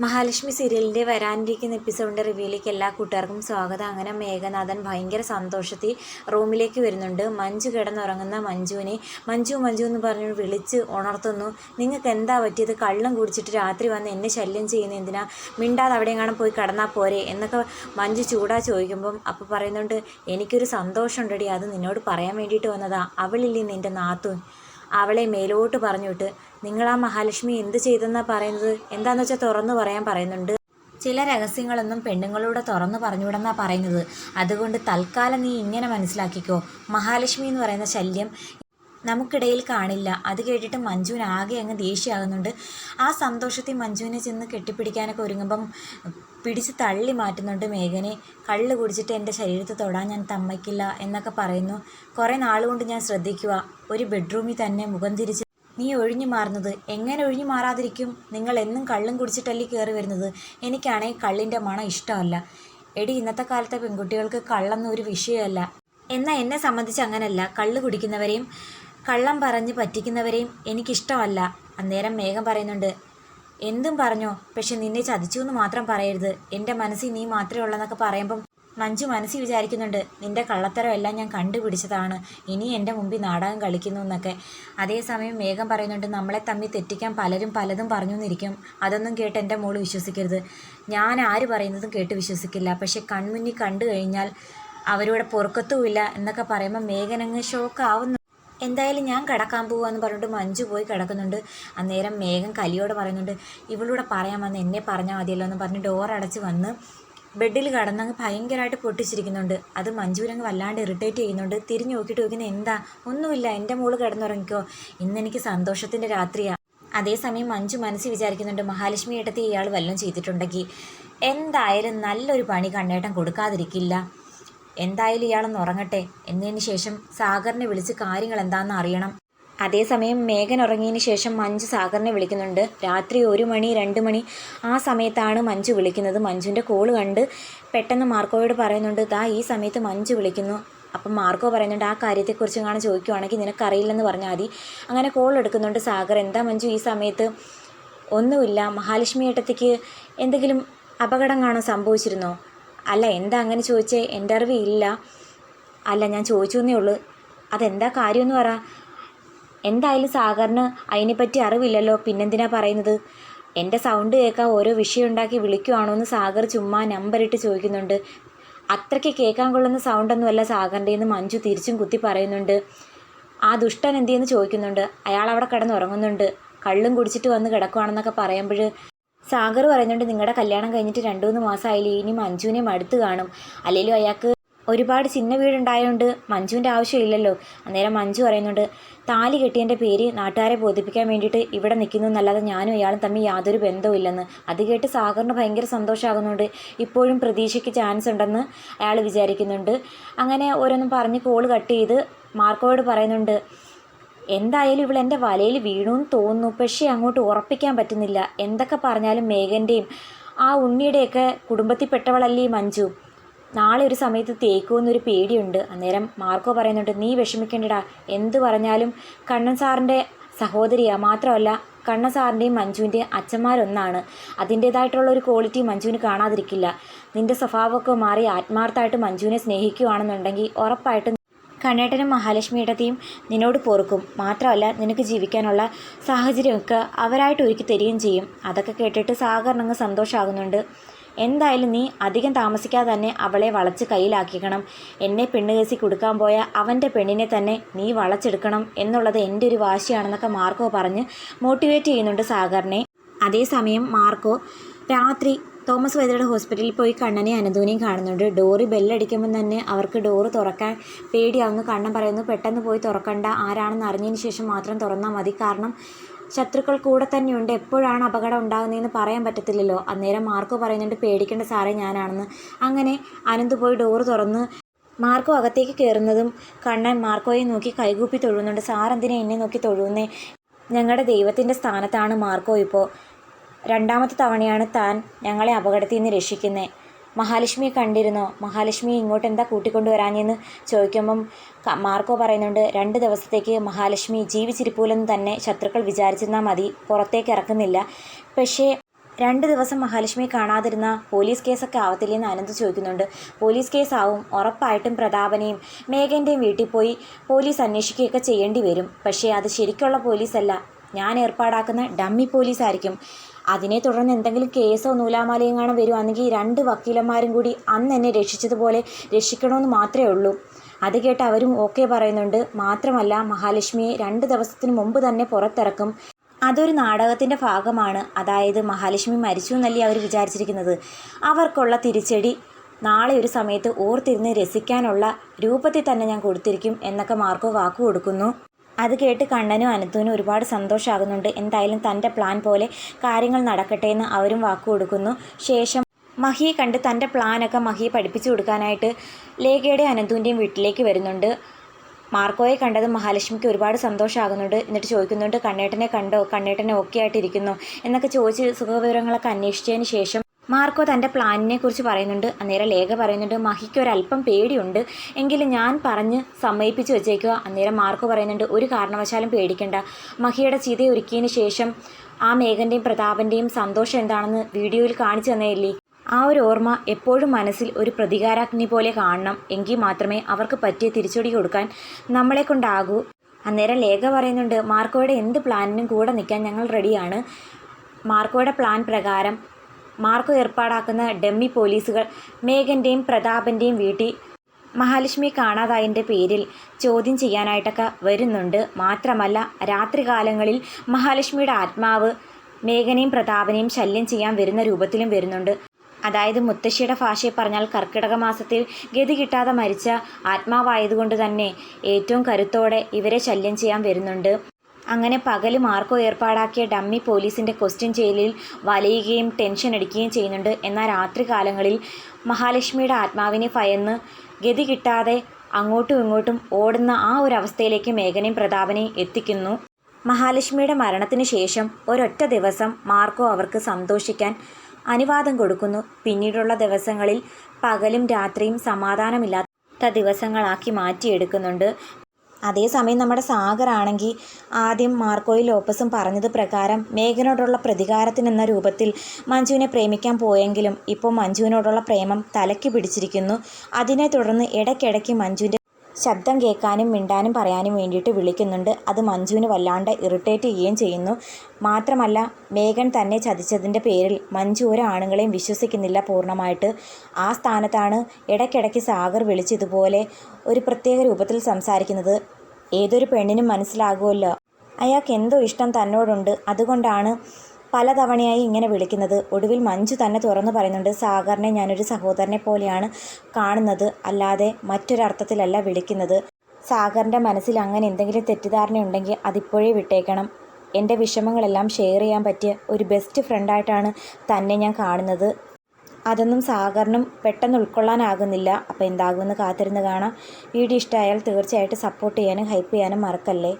മഹാലക്ഷ്മി സീരിയലിന്റെ വരാനിരിക്കുന്ന എപ്പിസോഡിന്റെ റിവ്യൂയിലേക്ക് എല്ലാ കൂട്ടുകാർക്കും സ്വാഗതം. അങ്ങനെ മേഘനാഥൻ ഭയങ്കര സന്തോഷത്തിൽ റൂമിലേക്ക് വരുന്നുണ്ട്. മഞ്ജു കിടന്നുറങ്ങുന്ന മഞ്ജുവിനെ മഞ്ജു മഞ്ജു എന്ന് പറഞ്ഞു വിളിച്ച് ഉണർത്തുന്നു. നിങ്ങൾക്ക് എന്താ പറ്റിയത്? കള്ളം കുടിച്ചിട്ട് രാത്രി വന്ന് എന്നെ ശല്യം ചെയ്യുന്ന എന്തിനാ? മിണ്ടാതെ അവിടെ എങ്ങാനും പോയി കിടന്നാൽ പോരെ? എന്നൊക്കെ മഞ്ജു ചൂടാ ചോദിക്കുമ്പം അപ്പോൾ പറയുന്നുണ്ട് എനിക്കൊരു സന്തോഷമുണ്ടടി. അത് നിന്നോട് പറയാൻ വേണ്ടിയിട്ട് വന്നതാ. അവളില്ലേ നിന്റെ നാത്തൂൻ? അവളെ മേലോട്ട് പറഞ്ഞു വിട്ട് നിങ്ങൾ ആ മഹാലക്ഷ്മി എന്ത് ചെയ്തെന്നാ പറയുന്നത്? എന്താന്ന് വെച്ചാൽ തുറന്നു പറയാൻ പറയുന്നുണ്ട്. ചില രഹസ്യങ്ങളൊന്നും പെണ്ണുങ്ങളോട് തുറന്നു പറഞ്ഞുവിടെന്നാ പറയുന്നത്. അതുകൊണ്ട് തൽക്കാലം നീ ഇങ്ങനെ മനസ്സിലാക്കിക്കോ. മഹാലക്ഷ്മി എന്ന് പറയുന്ന ശല്യം നമുക്കിടയിൽ കാണില്ല. അത് കേട്ടിട്ട് മഞ്ജുവിന് ആകെ അങ്ങ് ദേഷ്യമാകുന്നുണ്ട്. ആ സന്തോഷത്തിൽ മഞ്ജുവിനെ ചെന്ന് കെട്ടിപ്പിടിക്കാനൊക്കെ ഒരുങ്ങുമ്പം പിടിച്ച് തള്ളി മാറ്റുന്നുണ്ട് മേഘനെ. കള്ള് കുടിച്ചിട്ട് എന്റെ ശരീരത്ത് തൊടാൻ ഞാൻ തമ്മയ്ക്കില്ല എന്നൊക്കെ പറയുന്നു. കുറേ നാളുകൊണ്ട് ഞാൻ ശ്രദ്ധിക്കുക. ഒരു ബെഡ്റൂമിൽ തന്നെ മുഖം തിരിച്ച് നീ ഒഴിഞ്ഞു മാറുന്നത്. എങ്ങനെ ഒഴിഞ്ഞു മാറാതിരിക്കും? നിങ്ങൾ എന്നും കള്ളും കുടിച്ചിട്ടല്ലേ കയറി വരുന്നത്. എനിക്കാണെങ്കിൽ കള്ളിന്റെ മണം ഇഷ്ടമല്ല. എടി ഇന്നത്തെ കാലത്തെ പെൺകുട്ടികൾക്ക് കള്ളൊന്നും ഒരു വിഷയമല്ല. എന്നാൽ എന്നെ സംബന്ധിച്ച് അങ്ങനല്ല. കള്ള് കുടിക്കുന്നവരെയും കള്ളം പറഞ്ഞ് പറ്റിക്കുന്നവരെയും എനിക്കിഷ്ടമല്ല. അന്നേരം മേഘം പറയുന്നുണ്ട് എന്തും പറഞ്ഞോ പക്ഷെ നിന്നെ ചതിച്ചു എന്ന് മാത്രം പറയരുത്. എന്റെ മനസ്സിൽ നീ മാത്രമേ ഉള്ളെന്നൊക്കെ പറയുമ്പം മഞ്ജു മനസ്സിൽ വിചാരിക്കുന്നുണ്ട് നിന്റെ കള്ളത്തരം എല്ലാം ഞാൻ കണ്ടുപിടിച്ചതാണ്. ഇനി എന്റെ മുമ്പിൽ നാടകം കളിക്കുന്നു എന്നൊക്കെ. അതേസമയം മേഘം പറയുന്നുണ്ട് നമ്മളെ തമ്മിൽ തെറ്റിക്കാൻ പലരും പലതും പറഞ്ഞു എന്നിരിക്കും അതൊന്നും കേട്ട് എന്റെ മോൾ വിശ്വസിക്കരുത്. ഞാൻ ആര് പറയുന്നതും കേട്ട് വിശ്വസിക്കില്ല. പക്ഷെ കൺമുന്നിൽ കണ്ടു കഴിഞ്ഞാൽ അവരോട് പൊറുക്കത്തുമില്ല എന്നൊക്കെ പറയുമ്പോൾ മേഘനങ്ങ് ഷോക്ക് ഷോക്കാവുന്നു എന്തായാലും ഞാൻ കിടക്കാൻ പോവാന്ന് പറഞ്ഞിട്ട് മഞ്ജു പോയി കിടക്കുന്നുണ്ട്. അന്നേരം മേഘം കലിയോട് പറയുന്നുണ്ട് ഇവളൂടെ പറയാൻ വന്ന് എന്നെ പറഞ്ഞാൽ മതിയല്ലോ എന്ന് പറഞ്ഞ് ഡോർ അടച്ച് വന്ന് ബെഡിൽ കിടന്നങ്ങ് ഭയങ്കരമായിട്ട് പൊട്ടിച്ചിരിക്കുന്നുണ്ട്. അത് മഞ്ജുവിനങ്ങ് വല്ലാണ്ട് ഇറിറ്റേറ്റ് ചെയ്യുന്നുണ്ട്. തിരിഞ്ഞു നോക്കിയിട്ട് നോക്കുന്നത് എന്താ? ഒന്നുമില്ല എന്റെ മോൾ കിടന്നുറങ്ങിക്കോ. ഇന്നെനിക്ക് സന്തോഷത്തിന്റെ രാത്രിയാണ് അതേസമയം മഞ്ജു മനസ്സിൽ വിചാരിക്കുന്നുണ്ട് മഹാലക്ഷ്മി ഏട്ടത്തി ഇയാൾ വല്ലതും ചെയ്തിട്ടുണ്ടെങ്കിൽ എന്തായാലും നല്ലൊരു പണി കണ്ണേട്ടം കൊടുക്കാതിരിക്കില്ല. എന്തായാലും ഇയാളൊന്ന് ഉറങ്ങട്ടെ. എന്നതിന് ശേഷം സാഗറിനെ വിളിച്ച് കാര്യങ്ങൾ എന്താണെന്ന് അറിയണം. അതേസമയം മേഘൻ ഉറങ്ങിയതിന് ശേഷം മഞ്ജു സാഗറിനെ വിളിക്കുന്നുണ്ട്. രാത്രി ഒരു മണി രണ്ട് മണി ആ സമയത്താണ് മഞ്ജു വിളിക്കുന്നത്. മഞ്ജുവിന്റെ കോൾ കണ്ട് പെട്ടെന്ന് മാർക്കോയോട് പറയുന്നുണ്ട് ദാ ഈ സമയത്ത് മഞ്ജു വിളിക്കുന്നു. അപ്പം മാർക്കോ പറയുന്നുണ്ട് ആ കാര്യത്തെക്കുറിച്ച് കാണാൻ ചോദിക്കുവാണെങ്കിൽ നിനക്കറിയില്ലെന്ന് പറഞ്ഞാൽ മതി. അങ്ങനെ കോൾ എടുക്കുന്നുണ്ട് സാഗർ. എന്താ മഞ്ജു ഈ സമയത്ത്? ഒന്നുമില്ല. മഹാലക്ഷ്മി ഏട്ടത്തിക്ക് എന്തെങ്കിലും അപകടം കാണാൻ സംഭവിച്ചിരുന്നോ? അല്ല എന്താ അങ്ങനെ ചോദിച്ചേ? എന്റെ അറിവ് ഇല്ല. അല്ല ഞാൻ ചോദിച്ചു എന്നേ ഉള്ളൂ. അതെന്താ കാര്യമെന്ന് പറ. എന്തായാലും സാഗറിന് അതിനെപ്പറ്റി അറിവില്ലല്ലോ. പിന്നെന്തിനാ പറയുന്നത്? എന്റെ സൗണ്ട് കേൾക്കാൻ ഓരോ വിഷയം ഉണ്ടാക്കി വിളിക്കുവാണോ എന്ന് സാഗർ ചുമ്മാ നമ്പറിട്ട് ചോദിക്കുന്നുണ്ട്. അത്രയ്ക്ക് കേൾക്കാൻ കൊള്ളുന്ന സൗണ്ടൊന്നുമല്ല സാഗറിന്റെ എന്ന് മഞ്ജു തിരിച്ചും കുത്തി പറയുന്നുണ്ട്. ആ ദുഷ്ടൻ എന്തിയെന്ന് ചോദിക്കുന്നുണ്ട്. അയാൾ അവിടെ കിടന്നുറങ്ങുന്നുണ്ട്. കള്ളും കുടിച്ചിട്ട് വന്ന് കിടക്കുവാണെന്നൊക്കെ പറയുമ്പോൾ സാഗർ പറയുന്നുണ്ട് നിങ്ങളുടെ കല്യാണം കഴിഞ്ഞിട്ട് രണ്ടു മൂന്ന് മാസമായില്ലേ ഇനി മഞ്ജുവിനെ മടുത്ത് കാണും. അല്ലെങ്കിലും അയാൾക്ക് ഒരുപാട് ചിന്ന വീടുണ്ടായതുകൊണ്ട് മഞ്ജുവിന്റെ ആവശ്യമില്ലല്ലോ. അന്നേരം മഞ്ജു പറയുന്നുണ്ട് താലി കെട്ടിയതിന്റെ പേര് നാട്ടുകാരെ ബോധിപ്പിക്കാൻ വേണ്ടിയിട്ട് ഇവിടെ നിൽക്കുന്നു എന്നല്ലാതെ ഞാനും അയാളും തമ്മിൽ യാതൊരു ബന്ധവുമില്ലെന്ന്. അത് കേട്ട് സാഗറിന് ഭയങ്കര സന്തോഷമാകുന്നുണ്ട്. ഇപ്പോഴും പ്രതീക്ഷയ്ക്ക് ചാൻസ് ഉണ്ടെന്ന് അയാൾ വിചാരിക്കുന്നുണ്ട്. അങ്ങനെ ഓരോന്നും പറഞ്ഞ് കോൾ കട്ട് ചെയ്ത് മാർക്കോയോട് പറയുന്നുണ്ട് എന്തായാലും ഇവൾ എന്റെ വലയിൽ വീണുവെന്ന് തോന്നുന്നു. പക്ഷേ അങ്ങോട്ട് ഉറപ്പിക്കാൻ പറ്റുന്നില്ല. എന്തൊക്കെ പറഞ്ഞാലും മേഘന്റെയും ആ ഉണ്ണിയുടെയൊക്കെ കുടുംബത്തിൽപ്പെട്ടവളല്ലേ മഞ്ജു? നാളെ ഒരു സമയത്ത് തേക്കുമെന്നൊരു പേടിയുണ്ട്. അന്നേരം മാർക്കോ പറയുന്നുണ്ട് നീ വിഷമിക്കേണ്ടടാ. എന്ത് പറഞ്ഞാലും കണ്ണൻ സാറിന്റെ സഹോദരിയാണ് മാത്രമല്ല കണ്ണൻ സാറിന്റെയും മഞ്ജുവിന്റെയും അച്ഛന്മാരൊന്നാണ്. അതിന്റേതായിട്ടുള്ള ഒരു ക്വാളിറ്റി മഞ്ജുവിന് കാണാതിരിക്കില്ല. നിന്റെ സ്വഭാവമൊക്കെ മാറി ആത്മാർത്ഥമായിട്ട് മഞ്ജുവിനെ സ്നേഹിക്കുകയാണെന്നുണ്ടെങ്കിൽ ഉറപ്പായിട്ടും കണ്ണേട്ടനും മഹാലക്ഷ്മിയുടെയും നിന്നോട് പൊറുക്കും. മാത്രമല്ല നിനക്ക് ജീവിക്കാനുള്ള സാഹചര്യമൊക്കെ അവരായിട്ട് ഒരുക്കി തരികയും ചെയ്യും. അതൊക്കെ കേട്ടിട്ട് സാഗറിനങ്ങ് സന്തോഷമാകുന്നുണ്ട് എന്തായാലും നീ അധികം താമസിക്കാതെ തന്നെ അവളെ വളച്ച് കയ്യിലാക്കിക്കണം എന്നെ പെണ്ണ് കേസി കൊടുക്കാൻ പോയ അവന്റെ പെണ്ണിനെ തന്നെ നീ വളച്ചെടുക്കണം എന്നുള്ളത് എന്റെ ഒരു വാശിയാണെന്നൊക്കെ മാർക്കോ പറഞ്ഞ് മോട്ടിവേറ്റ് ചെയ്യുന്നുണ്ട് സാഗറിനെ. അതേസമയം മാർക്കോ രാത്രി തോമസ് വൈദ്യരുടെ ഹോസ്പിറ്റലിൽ പോയി കണ്ണനെയും അനന്തൂനെയും കാണുന്നുണ്ട്. ഡോറി ബെല്ലടിക്കുമ്പോൾ തന്നെ അവർക്ക് ഡോറ് തുറക്കാൻ പേടിയാവുന്നു കണ്ണൻ പറയുന്നു പെട്ടെന്ന് പോയി തുറക്കണ്ട. ആരാണെന്ന് അറിഞ്ഞതിന് ശേഷം മാത്രം തുറന്നാൽ മതി. കാരണം ശത്രുക്കൾ കൂടെ തന്നെയുണ്ട് എപ്പോഴാണ് അപകടം ഉണ്ടാകുന്നതെന്ന് പറയാൻ പറ്റത്തില്ലല്ലോ. അന്നേരം മാർക്കോ പറയുന്നുണ്ട് പേടിക്കേണ്ട സാറേ ഞാനാണെന്ന്. അങ്ങനെ അനന്ത് പോയി ഡോറ് തുറന്ന് മാർക്കോ അകത്തേക്ക് കയറുന്നതും കണ്ണൻ മാർക്കോയെ നോക്കി കൈകൂപ്പി തൊഴുന്നുണ്ട്. സാർ എന്തിനാ എന്നെ നോക്കി തൊഴുന്നേ? ഞങ്ങളുടെ ദൈവത്തിന്റെ സ്ഥാനത്താണ് മാർക്കോ ഇപ്പോൾ രണ്ടാമത്തെ തവണയാണ് താൻ ഞങ്ങളെ അപകടത്തിൽ നിന്ന് രക്ഷിക്കുന്നത് മഹാലക്ഷ്മിയെ കണ്ടിരുന്നോ? മഹാലക്ഷ്മി ഇങ്ങോട്ട് എന്താ കൂട്ടിക്കൊണ്ടുവരാഞ്ഞെന്ന് ചോദിക്കുമ്പം മാർക്കോ പറയുന്നുണ്ട് രണ്ട് ദിവസത്തേക്ക് മഹാലക്ഷ്മി ജീവിച്ചിരിപ്പൂലെന്ന് തന്നെ ശത്രുക്കൾ വിചാരിച്ചിരുന്നാൽ മതി. പുറത്തേക്ക് ഇറക്കുന്നില്ല. പക്ഷേ രണ്ട് ദിവസം മഹാലക്ഷ്മിയെ കാണാതിരുന്ന പോലീസ് കേസൊക്കെ ആവത്തില്ലെന്ന് അനന്ത് ചോദിക്കുന്നുണ്ട്. പോലീസ് കേസാവും. ഉറപ്പായിട്ടും പ്രതാപനെയും മേഘന്റെയും വീട്ടിൽ പോയി പോലീസ് അന്വേഷിക്കുകയൊക്കെ ചെയ്യേണ്ടി വരും. പക്ഷേ അത് ശരിക്കുള്ള പോലീസല്ല. ഞാൻ ഏർപ്പാടാക്കുന്ന ഡമ്മി പോലീസായിരിക്കും. അതിനെ തുടർന്ന് എന്തെങ്കിലും കേസോ നൂലാമാലയും കാണാൻ വരുവാണെങ്കിൽ രണ്ട് വക്കീലന്മാരും കൂടി അന്ന് എന്നെ രക്ഷിച്ചതുപോലെ രക്ഷിക്കണമെന്ന് മാത്രമേ ഉള്ളൂ. അത് കേട്ട് അവരും ഓക്കെ പറയുന്നുണ്ട്. മാത്രമല്ല മഹാലക്ഷ്മിയെ രണ്ട് ദിവസത്തിന് മുമ്പ് തന്നെ പുറത്തിറക്കും. അതൊരു നാടകത്തിന്റെ ഭാഗമാണ്. അതായത് മഹാലക്ഷ്മി മരിച്ചു എന്നല്ലേ അവർ വിചാരിച്ചിരിക്കുന്നത്. അവർക്കുള്ള തിരിച്ചടി നാളെ ഒരു സമയത്ത് ഓർത്തിരുന്ന് രസിക്കാനുള്ള രൂപത്തിൽ തന്നെ ഞാൻ കൊടുത്തിരിക്കും എന്നൊക്കെ മാർക്കോ വാക്കു കൊടുക്കുന്നു. അത് കേട്ട് കണ്ണനും അനത്തുവിനും ഒരുപാട് സന്തോഷമാകുന്നുണ്ട് എന്തായാലും തന്റെ പ്ലാൻ പോലെ കാര്യങ്ങൾ നടക്കട്ടെ എന്ന് അവരും വാക്കു കൊടുക്കുന്നു. ശേഷം മഹിയെ കണ്ട് തന്റെ പ്ലാനൊക്കെ മഹിയെ പഠിപ്പിച്ചു കൊടുക്കാനായിട്ട് ലേഖയുടെ അനന്തുവിന്റെയും വീട്ടിലേക്ക് വരുന്നുണ്ട്. മാർക്കോയെ കണ്ടത് മഹാലക്ഷ്മിക്ക് ഒരുപാട് സന്തോഷമാകുന്നുണ്ട് എന്നിട്ട് ചോദിക്കുന്നുണ്ട് കണ്ണേട്ടനെ കണ്ടോ? കണ്ണേട്ടനെ ഓക്കെ ആയിട്ടിരിക്കുന്നു എന്നൊക്കെ ചോദിച്ച് സുഖവിവരങ്ങളൊക്കെ അന്വേഷിച്ചതിന് ശേഷം മാർക്കോ തന്റെ പ്ലാനിനെ കുറിച്ച് പറയുന്നുണ്ട് അന്നേരം ലേഖ പറയുന്നുണ്ട് മഹിക്ക് ഒരല്പം പേടിയുണ്ട്. എങ്കിലും ഞാൻ പറഞ്ഞ് സമ്മതിപ്പിച്ച് വെച്ചേക്കുക. അന്നേരം മാർക്കോ പറയുന്നുണ്ട് ഒരു കാരണവശാലും പേടിക്കണ്ട. മഹിയുടെ ചീത ഒരുക്കിയതിന് ശേഷം ആ മേഘന്റെയും പ്രതാപന്റെയും സന്തോഷം എന്താണെന്ന് വീഡിയോയിൽ കാണിച്ചു തന്നേയില്ലേ ആ ഒരു ഓർമ്മ എപ്പോഴും മനസ്സിൽ ഒരു പ്രതികാരാഗ്നി പോലെ കാണണം. എങ്കിൽ മാത്രമേ അവർക്ക് പറ്റിയ തിരിച്ചടി കൊടുക്കാൻ നമ്മളെ കൊണ്ടാകൂ. അന്നേരം ലേഖ പറയുന്നുണ്ട് മാർക്കോയുടെ എന്ത് പ്ലാനിനും കൂടെ നിൽക്കാൻ ഞങ്ങൾ റെഡിയാണ്. മാർക്കോയുടെ പ്ലാൻ പ്രകാരം മാർക്കോ ഏർപ്പാടാക്കുന്ന ഡമ്മി പോലീസുകൾ മേഘന്റെയും പ്രതാപന്റെയും വീട്ടിൽ. മഹാലക്ഷ്മി കാണാതായതിന്റെ പേരിൽ ചോദ്യം ചെയ്യാനായിട്ടൊക്കെ വരുന്നുണ്ട്. മാത്രമല്ല രാത്രികാലങ്ങളിൽ മഹാലക്ഷ്മിയുടെ ആത്മാവ് മേഘനെയും പ്രതാപനെയും ശല്യം ചെയ്യാൻ വരുന്ന രൂപത്തിലും വരുന്നുണ്ട്. അതായത് മുത്തശ്ശിയുടെ ഭാഷയിൽ പറഞ്ഞാൽ കർക്കിടക മാസത്തിൽ ഗതി കിട്ടാതെ മരിച്ച ആത്മാവായതുകൊണ്ട് തന്നെ ഏറ്റവും കരുത്തോടെ ഇവരെ ശല്യം ചെയ്യാൻ വരുന്നുണ്ട്. അങ്ങനെ പകൽ മാർക്കോ ഏർപ്പാടാക്കിയ ഡമ്മി പോലീസിന്റെ ക്വസ്റ്റ്യൻ ജയിലിൽ വലയുകയും ടെൻഷൻ അടിക്കുകയും ചെയ്യുന്നുണ്ട്. എന്നാൽ രാത്രി കാലങ്ങളിൽ മഹാലക്ഷ്മിയുടെ ആത്മാവിനെ ഭയന്ന് ഗതി കിട്ടാതെ അങ്ങോട്ടും ഇങ്ങോട്ടും ഓടുന്ന ആ ഒരു അവസ്ഥയിലേക്ക് മേഘനയും പ്രതാപനെയും എത്തിക്കുന്നു. മഹാലക്ഷ്മിയുടെ മരണത്തിന് ശേഷം ഒരൊറ്റ ദിവസം മാർക്കോ അവർക്ക് സന്തോഷിക്കാൻ അനുവാദം കൊടുക്കുന്നു. പിന്നീടുള്ള ദിവസങ്ങളിൽ പകലും രാത്രിയും സമാധാനമില്ലാത്ത ദിവസങ്ങളാക്കി മാറ്റിയെടുക്കുന്നുണ്ട്. അതേസമയം നമ്മുടെ സാഗർ ആണെങ്കിൽ ആദ്യം മാർക്കോയി ലോപ്പസും പറഞ്ഞത് പ്രകാരം മേഘനോടുള്ള പ്രതികാരത്തിനെന്ന രൂപത്തിൽ മഞ്ജുവിനെ പ്രേമിക്കാൻ പോയെങ്കിലും ഇപ്പോൾ മഞ്ജുവിനോടുള്ള പ്രേമം തലയ്ക്ക് പിടിച്ചിരിക്കുന്നു. അതിനെ തുടർന്ന് ഇടയ്ക്കിടയ്ക്ക് മഞ്ജുവിന്റെ ശബ്ദം കേൾക്കാനും മിണ്ടാനും പറയാനും വേണ്ടിയിട്ട് വിളിക്കുന്നുണ്ട്. അത് മഞ്ജുവിന് വല്ലാണ്ട് ഇറിറ്റേറ്റ് ചെയ്യുകയും ചെയ്യുന്നു. മാത്രമല്ല മേഘൻ തന്നെ ചതിച്ചതിന്റെ പേരിൽ മഞ്ജു ഒരു ആണുങ്ങളെയും വിശ്വസിക്കുന്നില്ല പൂർണമായിട്ട്. ആ സ്ഥാനത്താണ് ഇടയ്ക്കിടയ്ക്ക് സാഗർ വിളിച്ച് ഇതുപോലെ ഒരു പ്രത്യേക രൂപത്തിൽ സംസാരിക്കുന്നത്. ഏതൊരു പെണ്ണിനും മനസ്സിലാകുമല്ലോ. അയാൾക്ക് എന്തോ ഇഷ്ടം തന്നോടുണ്ട്. അതുകൊണ്ടാണ് പലതവണയായി ഇങ്ങനെ വിളിക്കുന്നത്. ഒടുവിൽ മഞ്ജു തന്നെ തുറന്നു പറയുന്നുണ്ട് സാഗറിനെ ഞാനൊരു സഹോദരനെ പോലെയാണ് കാണുന്നത്. അല്ലാതെ മറ്റൊരർത്ഥത്തിലല്ല വിളിക്കുന്നത്. സാഗറിന്റെ മനസ്സിൽ അങ്ങനെ എന്തെങ്കിലും തെറ്റിദ്ധാരണയുണ്ടെങ്കിൽ അതിപ്പോഴേ വിട്ടേക്കണം. എന്റെ വിഷമങ്ങളെല്ലാം ഷെയർ ചെയ്യാൻ പറ്റിയ ഒരു ബെസ്റ്റ് ഫ്രണ്ടായിട്ടാണ് തന്നെ ഞാൻ കാണുന്നത്. അതൊന്നും സാഗറിനും പെട്ടെന്ന് ഉൾക്കൊള്ളാനാകുന്നില്ല. അപ്പോൾ എന്താകുമെന്ന് കാത്തിരുന്ന് കാണാം. വീഡിയോ ഇഷ്ടമായാൽ തീർച്ചയായിട്ടും സപ്പോർട്ട് ചെയ്യാനും ഹൈപ്പ് ചെയ്യാനും മറക്കല്ലേ?